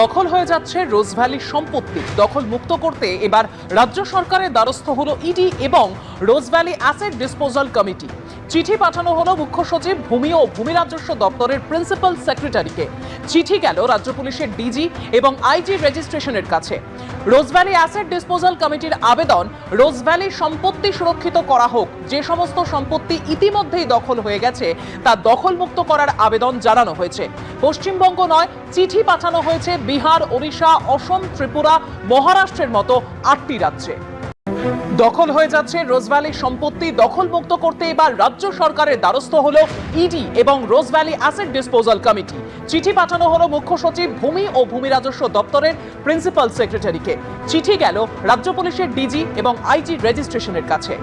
দখল হয়ে যাচ্ছে রোজভ্যালির সম্পত্তি। দখল মুক্ত করতে এবার রাজ্য সরকারের দ্বারস্থ হল ইডি এবং রোজভ্যালি অ্যাসেট ডিসপোজাল কমিটি। চিঠি পাঠানো হলো মুখ্য সচিব, ভূমি ও ভূমি রাজস্ব দপ্তরের প্রিন্সিপাল সেক্রেটারিকে। চিঠি গেল রাজ্য পুলিশের ডিজি এবং আইজি রেজিস্ট্রেশনের কাছে। রোজভ্যালি অ্যাসেট ডিসপোজাল কমিটির আবেদন রোজভ্যালি সম্পত্তি সুরক্ষিত করা হোক। যে সমস্ত সম্পত্তি ইতিমধ্যেই দখল হয়ে গেছে, তা দখলমুক্ত করার আবেদন জানানো হয়েছে। পশ্চিমবঙ্গ নয়, চিঠি পাঠানো হয়েছে বিহার, ওড়িশা, অসম, ত্রিপুরা, মহারাষ্ট্রের মতো আটটি রাজ্যে। দখল হয়ে যাচ্ছে রোজভ্যালি সম্পত্তি দখলমুক্ত করতে এবার রাজ্য সরকারের দ্বারস্থ হল ইডি এবং রোজভ্যালি অ্যাসেট ডিসপোজাল কমিটি। চিঠি পাঠানো হলো মুখ্য সচিব ভূমি ও ভূমি রাজস্ব দপ্তরের প্রিন্সিপাল সেক্রেটারিকে। চিঠি গেল রাজ্য পুলিশের ডিজি এবং আইজি রেজিস্ট্রেশনের কাছে।